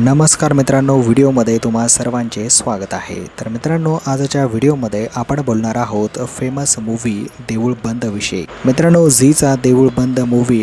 नमस्कार मित्रांनो व्हिडिओमध्ये तुम्हा सर्वांचे स्वागत आहे. तर मित्रांनो आजच्या व्हिडिओमध्ये आपण बोलणार आहोत फेमस मूव्ही देऊळ बंद विषयी. मित्रांनो झीचा देऊळ बंद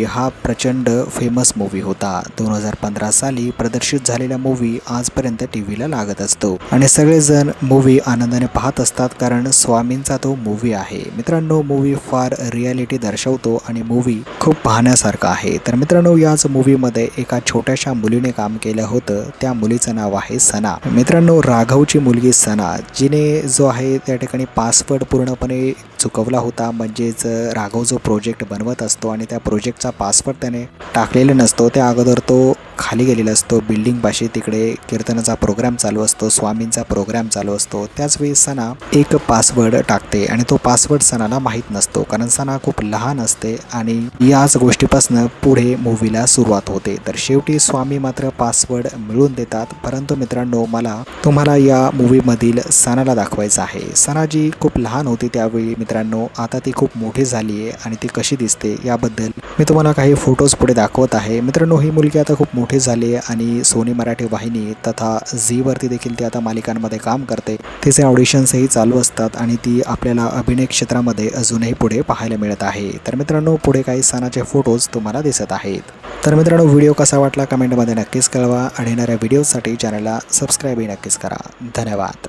हा प्रचंड फेमस मूव्ही होता. दोन हजार पंधरा साली प्रदर्शित झालेला मूव्ही आजपर्यंत टी व्हीला लागत असतो. आणि सगळेजण मूव्ही आनंदाने पाहत असतात कारण स्वामींचा तो मूव्ही आहे. मित्रांनो मूव्ही फार रियालिटी दर्शवतो आणि मूव्ही खूप पाहण्यासारखा आहे. तर मित्रांनो याच मूव्हीमध्ये एका छोट्याशा मुलीने काम केलं होतं. त्या मुलीचं नाव आहे सना. मित्रांनो राघवची मुलगी सना जिने जो आहे त्या ठिकाणी पासवर्ड पूर्णपणे चुकवला होता. म्हणजेच राघव जो प्रोजेक्ट बनवत असतो आणि त्या प्रोजेक्टचा पासवर्ड त्याने टाकलेला नसतो. त्या अगोदर तो खाली गेलेला असतो बिल्डिंग पाशी. तिकडे कीर्तनाचा प्रोग्राम चालू असतो स्वामींचा प्रोग्राम चालू असतो. त्याच वेळी सना एक पासवर्ड टाकते आणि तो पासवर्ड सणाला माहीत नसतो. कारण सना खूप लहान असते आणि याच गोष्टीपासून पुढे मूवीला सुरुवात होते. तर शेवटी स्वामी मात्र पासवर्ड मिळवून देतात. परंतु मित्रांनो मला तुम्हाला या मूवीमधील सणाला दाखवायचं आहे. सना जी खूप लहान होती त्यावेळी मित्रांनो. आता ती खूप मोठी झाली आहे आणि ती कशी दिसते याबद्दल मी तुम्हाला काही फोटोज पुढे दाखवत आहे. मित्रांनो ही मुलगी आता खूप मोठी झाली आहे आणि सोनी मराठी वाहिनी तथा झीवरती देखील ती आता मालिकांमध्ये काम करते. तिचे ऑडिशन्सही चालू असतात आणि ती आपल्याला अभिनय क्षेत्रामध्ये अजूनही पुढे पाहायला मिळत आहे. तर मित्रांनो पुढे काही सणाचे फोटोज तुम्हाला दिसत आहेत. तर मित्रांनो व्हिडिओ कसा वाटला कमेंटमध्ये नक्कीच कळवा. आणि येणाऱ्या व्हिडिओसाठी चॅनलला सबस्क्राईबही नक्कीच करा. धन्यवाद.